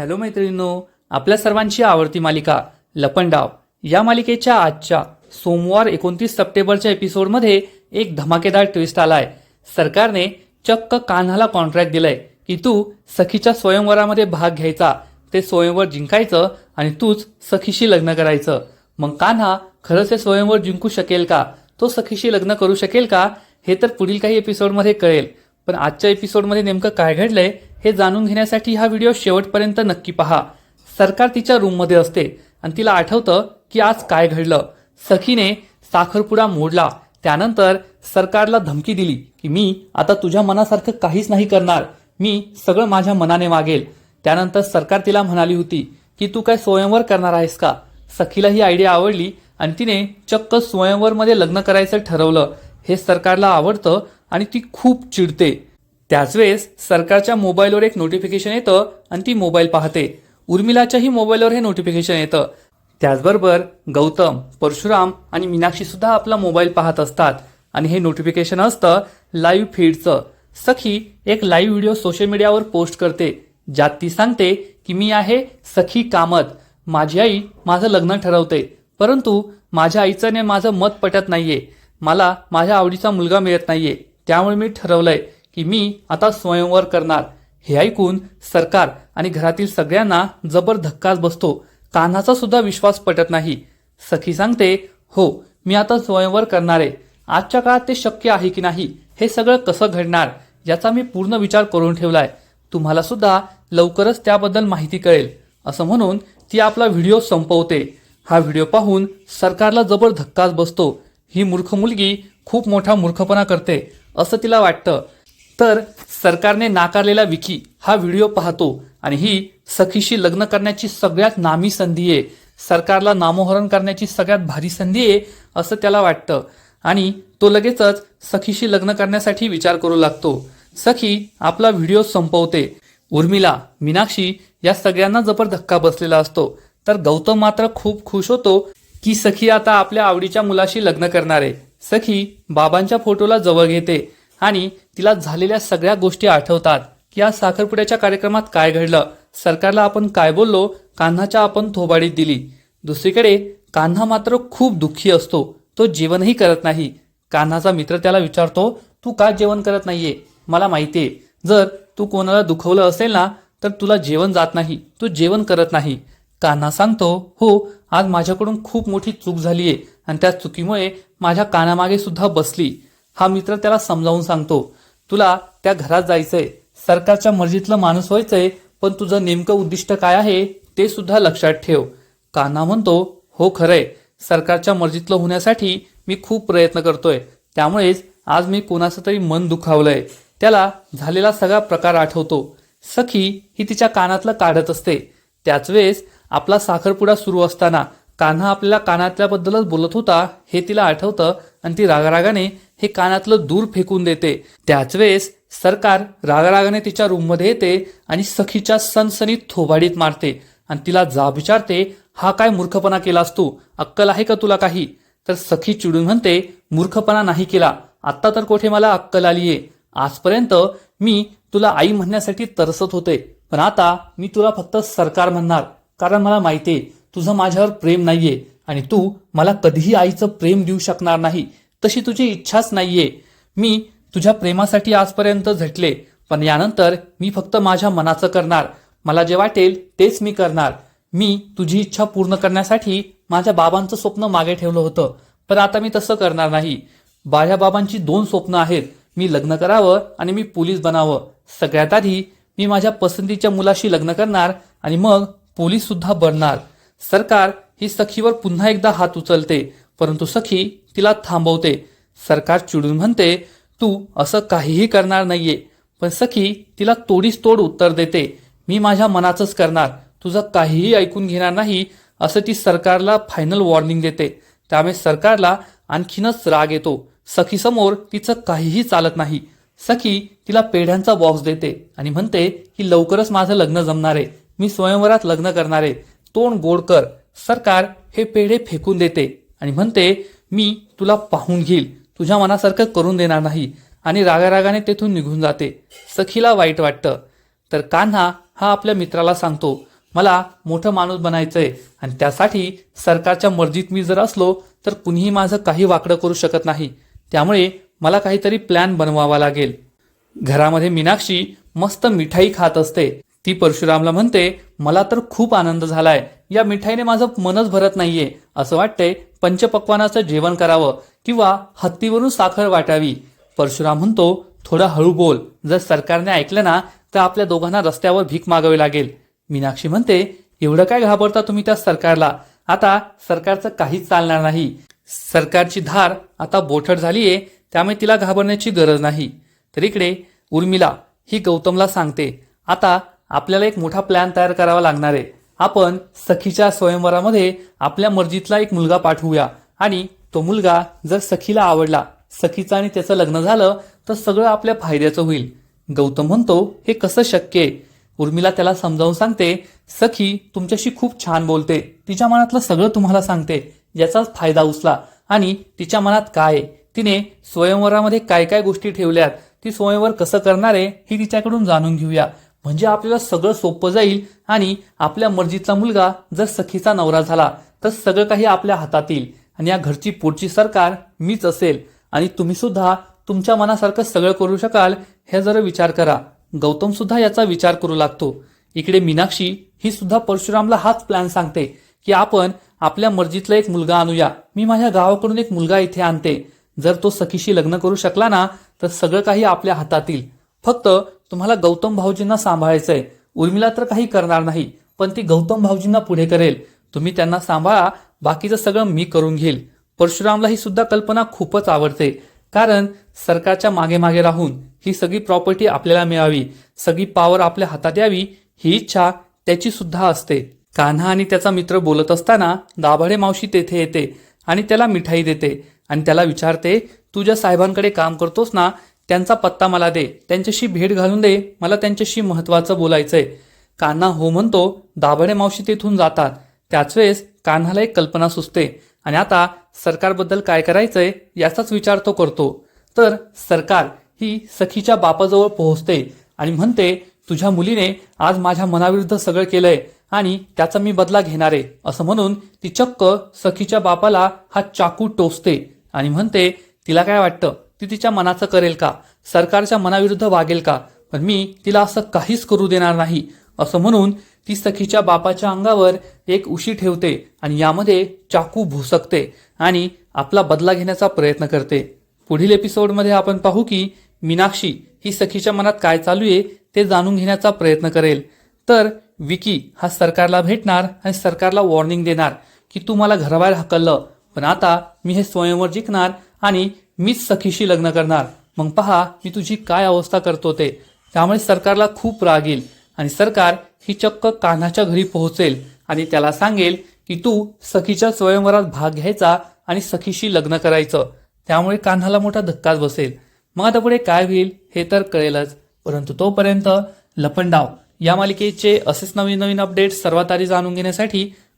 Hello मैत्रिणींनो आपल्या सर्वांची आवडती मालिका लपंडाव या मालिकेच्या आजच्या सोमवार एकोणतीस सप्टेंबरच्या एपिसोडमध्ये एक धमाकेदार ट्विस्ट आलाय. सरकारने चक्क कान्हाला कॉन्ट्रॅक्ट दिलंय की तू सखीच्या स्वयंवरामध्ये भाग घ्यायचा. ते स्वयंवर जिंकायचं आणि तूच सखीशी लग्न करायचं. मग कान्हा खरंच हे स्वयंवर जिंकू शकेल का? तो सखीशी लग्न करू शकेल का? हे तर पुढील काही एपिसोडमध्ये कळेल. पण आजच्या एपिसोडमध्ये नेमकं काय घडलंय हे जाणून घेण्यासाठी हा व्हिडिओ शेवटपर्यंत नक्की पहा. सरकार तिच्या रूममध्ये असते आणि तिला आठवतं की आज काय घडलं. सखीने साखरपुडा मोडला. त्यानंतर सरकारला धमकी दिली की मी आता तुझ्या मनासारखं काहीच नाही करणार. मी सगळं माझ्या मनाने मागेल. त्यानंतर सरकार तिला म्हणाली होती की तू काय स्वयंवर करणार आहेस का? सखीला ही आयडिया आवडली आणि तिने चक्क स्वयंवरमध्ये लग्न करायचं ठरवलं. हे सरकारला आवडतं आणि ती खूप चिडते. त्याच वेळेस सरकारच्या मोबाईलवर एक नोटिफिकेशन येतं आणि ती मोबाईल पाहते. उर्मिलाच्याही मोबाईलवर हे नोटिफिकेशन येतं. त्याचबरोबर गौतम परशुराम आणि मीनाक्षी सुद्धा आपला मोबाईल पाहत असतात. आणि हे नोटिफिकेशन असतं लाईव्ह फीडचं सखी एक लाईव्ह व्हिडिओ सोशल मीडियावर पोस्ट करते. ज्यात ती सांगते की मी आहे सखी कामत. माझी आई माझं लग्न ठरवते. परंतु माझ्या आईचं आणि माझं मत पटत नाहीये. मला माझ्या आवडीचा मुलगा मिळत नाहीये. त्यामुळे मी ठरवलंय की मी आता स्वयंवर करणार. हे ऐकून सरकार आणि घरातील सगळ्यांना जबर धक्काच बसतो. कान्हाचा सुद्धा विश्वास पटत नाही. सखी सांगते हो मी आता स्वयंवर करणार. आहे आजच्या काळात ते शक्य आहे की नाही? हे सगळं कसं घडणार? याचा मी पूर्ण विचार करून ठेवलाय. तुम्हाला सुद्धा लवकरच त्याबद्दल माहिती कळेल. असं म्हणून ती आपला व्हिडिओ संपवते. हा व्हिडिओ पाहून सरकारला जबर धक्काच बसतो. ही मूर्ख मुलगी खूप मोठा मूर्खपणा करते असं तिला वाटतं. तर सरकारने नाकारलेला विकी हा व्हिडिओ पाहतो आणि ही सखीशी लग्न करण्याची सगळ्यात नामी संधी आहे. सरकारला नामोहरण करण्याची सगळ्यात भारी संधी आहे असं त्याला वाटतं. आणि तो लगेचच सखीशी लग्न करण्यासाठी विचार करू लागतो. सखी आपला व्हिडिओ संपवते. उर्मिला मीनाक्षी या सगळ्यांना जबर धक्का बसलेला असतो. तर गौतम मात्र खूप खुश होतो की सखी आता आपल्या आवडीच्या मुलाशी लग्न करणार. आहे सखी बाबांच्या फोटोला जवळ घेते आणि तिला झालेल्या सगळ्या गोष्टी आठवतात की आज साखरपुड्याच्या कार्यक्रमात काय घडलं. सरकारला आपण काय बोललो? कान्हाच्या आपण थोबाडीत दिली. दुसरीकडे कान्हा मात्र खूप दुःखी असतो. तो जेवणही करत नाही. कान्हाचा मित्र त्याला विचारतो तू का जेवण करत नाहीये? मला माहितीये. जर तू कोणाला दुखवलं असेल ना तर तुला जेवण जात नाही. तू जेवण करत नाही. कान्हा सांगतो हो आज माझ्याकडून खूप मोठी चूक झाली आहे आणि त्या चुकीमुळे माझ्या कानामागे सुद्धा बसली. हा मित्र त्याला समजावून सांगतो तुला त्या घरात जायचंय. सरकारच्या मर्जीतलं माणूस व्हायचंय पण तुझं नेमकं उद्दिष्ट काय आहे ते सुद्धा लक्षात ठेव. कान्हा म्हणतो हो खरंय. सरकारच्या मर्जीतलं होण्यासाठी मी खूप प्रयत्न करतोय. त्यामुळेच आज मी कोणाचं तरी मन दुखावलंय. त्याला झालेला सगळा प्रकार आठवतो. सखी ही तिच्या कानातलं काढत असते. त्याच वेळेस आपला साखरपुडा सुरू असताना कान्हा आपल्याला कानातल्याबद्दलच बोलत होता हे तिला आठवतं आणि ती रागारागाने हे कानातलं दूर फेकून देते. त्याच वेळेस सरकार रागारागाने तिच्या रूममध्ये येते आणि सखीच्या सनसनीत थोबाडीत मारते आणि तिला जा विचारते हा काय मूर्खपणा केलास तू? अक्कल आहे का तुला काही? तर सखी चिडून म्हणते मूर्खपणा नाही केला. आत्ता तर कोठे मला अक्कल आलीये. आजपर्यंत मी तुला आई म्हणण्यासाठी तरसत होते. पण आता मी तुला फक्त सरकार म्हणणार कारण मला माहितीये तुझं माझ्यावर प्रेम नाहीये आणि तू मला कधीही आईचं प्रेम देऊ शकणार नाही. तशी तुझी इच्छाच नाहीये. मी तुझ्या प्रेमासाठी आजपर्यंत झटले पण यानंतर मी फक्त माझ्या मनाचं करणार. मला जे वाटेल तेच मी करणार. मी तुझी इच्छा पूर्ण करण्यासाठी माझ्या बाबांचं स्वप्न मागे ठेवलं होतं पण आता मी तसं करणार नाही. माझ्या बाबांची दोन स्वप्न आहेत. मी लग्न करावं आणि मी पोलीस बनावं. सगळ्यात आधी मी माझ्या पसंतीच्या मुलाशी लग्न करणार आणि मग पोलीस सुद्धा बनणार. सरकार ही सखीवर पुन्हा एकदा हात उचलते परंतु सखी तिला थांबवते. सरकार चिडून म्हणते तू असं काहीही करणार नाहीये पण सखी तिला तोडीस तोड उत्तर देते. मी माझ्या मनाचंच करणार. तुझं काहीही ऐकून घेणार नाही असं ती सरकारला फायनल वॉर्निंग देते. त्यामुळे सरकारला आणखीनच राग येतो. सखीसमोर तिचं काहीही चालत नाही. सखी तिला पेढ्यांचा बॉक्स देते आणि म्हणते की लवकरच माझं लग्न जमणार आहे. मी स्वयंवरात लग्न करणार आहे. तोंड गोड कर. सरकार हे पेढे फेकून देते. आणि म्हणते मी तुला पाहून घेईल. तुझ्या मनासारखं करून देणार नाही. आणि रागारागाने तेथून निघून जाते. सखीला वाईट वाटतं. तर कान्हा हा आपल्या मित्राला सांगतो मला मोठं माणूस बनायचंय आणि त्यासाठी सरकारच्या मर्जीत मी जर असलो तर कुणीही माझं काही वाकडं करू शकत नाही. त्यामुळे मला काहीतरी प्लॅन बनवावा लागेल. घरामध्ये मीनाक्षी मस्त मिठाई खात असते. ती परशुरामला म्हणते मला तर खूप आनंद झालाय. या मिठाईने माझं मनच भरत नाहीये. असं वाटतंय पंचपक्वानाचं जेवण करावं किंवा हत्तीवरून साखर वाटावी. परशुराम म्हणतो थोडा हळू बोल. जर सरकारने ऐकलं ना तर आपल्या दोघांना रस्त्यावर भीक मागावी लागेल. मीनाक्षी म्हणते एवढं काय घाबरता तुम्ही त्या सरकारला? आता सरकारचं काहीच चालणार नाही. सरकारची धार आता बोठट झालीये. त्यामुळे तिला घाबरण्याची गरज नाही. तर इकडे उर्मिला ही गौतमला सांगते आता आपल्याला एक मोठा प्लॅन तयार करावा लागणार आहे. आपण सखीच्या स्वयंवरामध्ये आपल्या मर्जीतला एक मुलगा पाठवूया. आणि तो मुलगा जर सखीला आवडला सखीचं आणि त्याचं लग्न झालं तर सगळं आपल्या फायद्याचं होईल. गौतम म्हणतो हे कसं शक्य आहे? उर्मिला त्याला समजावून सांगते सखी तुमच्याशी खूप छान बोलते. तिच्या मनातलं सगळं तुम्हाला सांगते. याचाच फायदा उचला. आणि तिच्या मनात काय आहे? तिने स्वयंवरामध्ये काय काय गोष्टी ठेवल्यात ती स्वयंवर कसं करणार आहे हे तिच्याकडून जाणून घेऊया. म्हणजे आपल्याला सगळं सोपं जाईल आणि आपल्या मर्जीचा मुलगा जर सखीचा नवरा झाला तर सगळं काही आपल्या हातात येईल आणि या घरची पुढची सरकार मीच असेल. आणि तुम्ही सुद्धा तुमच्या मनासारखं सगळं करू शकाल हे जरा विचार करा. गौतम सुद्धा याचा विचार करू लागतो. इकडे मीनाक्षी ही सुद्धा परशुरामला हाच प्लॅन सांगते की आपण आपल्या मर्जीतला एक मुलगा आणूया. मी माझ्या गावाकडून एक मुलगा इथे आणते. जर तो सखीशी लग्न करू शकला ना तर सगळं काही आपल्या हातात येईल फक्त तुम्हाला गौतम भाऊजींना सांभाळायचंय. उर्मिला तर काही करणार नाही पण ती गौतम भाऊजींना पुढे करेल. तुम्ही त्यांना सांभाळा बाकीचं सगळं मी करून घेईल. परशुरामला ही सुद्धा कल्पना खूपच आवडते. कारण सरकारच्या मागे मागे राहून ही सगळी प्रॉपर्टी आपल्याला मिळावी सगळी पॉवर आपल्या हातात यावी ही इच्छा त्याची सुद्धा असते. कान्हा आणि त्याचा मित्र बोलत असताना दाभाडे मावशी तेथे येते आणि त्याला मिठाई देते. आणि त्याला विचारते तू ज्या साहेबांकडे काम करतोस ना त्यांचा पत्ता मला दे. त्यांच्याशी भेट घालून दे. मला त्यांच्याशी महत्वाचं बोलायचंय. कान्हा हो म्हणतो दाभडे मावशी तेथून जातात. त्याच वेळेस कान्हाला एक कल्पना सुचते. आणि आता सरकारबद्दल काय करायचंय याचाच विचार तो करतो. तर सरकार ही सखीच्या बापाजवळ पोहोचते आणि म्हणते तुझ्या मुलीने आज माझ्या मनाविरुद्ध सगळं केलंय आणि त्याचा मी बदला घेणार. आहे असं म्हणून ती चक्क सखीच्या बापाला हा चाकू टोचते. आणि म्हणते तिला काय वाटतं? ती तिच्या मनाचं करेल का? सरकारच्या मनाविरुद्ध वागेल का? पण मी तिला असं काहीच करू देणार नाही. असं म्हणून ती सखीच्या बापाच्या अंगावर एक उशी ठेवते आणि यामध्ये चाकू भुसकते आणि आपला बदला घेण्याचा प्रयत्न करते. पुढील एपिसोडमध्ये आपण पाहू की मीनाक्षी ही सखीच्या मनात काय चालू आहे ते जाणून घेण्याचा प्रयत्न करेल. तर विकी हा सरकारला भेटणार आणि सरकारला वॉर्निंग देणार की तू मला घराबाहेर हकललं. पण आता मी हे स्वयंवर जिंकणार आणि मीच सखीशी लग्न करणार. मग पहा मी तुझी काय अवस्था करतो ते. त्यामुळे सरकारला खूप राग येईल आणि सरकार ही चक्क कान्हाच्या घरी पोहोचेल आणि त्याला सांगेल की तू सखीच्या स्वयंवरात भाग घ्यायचा आणि सखीशी लग्न करायचं. त्यामुळे कान्हाला मोठा धक्काच बसेल. मग आता पुढे काय होईल हे तर कळेलच. परंतु तोपर्यंत लपंडाव. या मालिकेचे असेच नवीन नवीन अपडेट्स सर्वात आधी जाणून घेण्यासाठी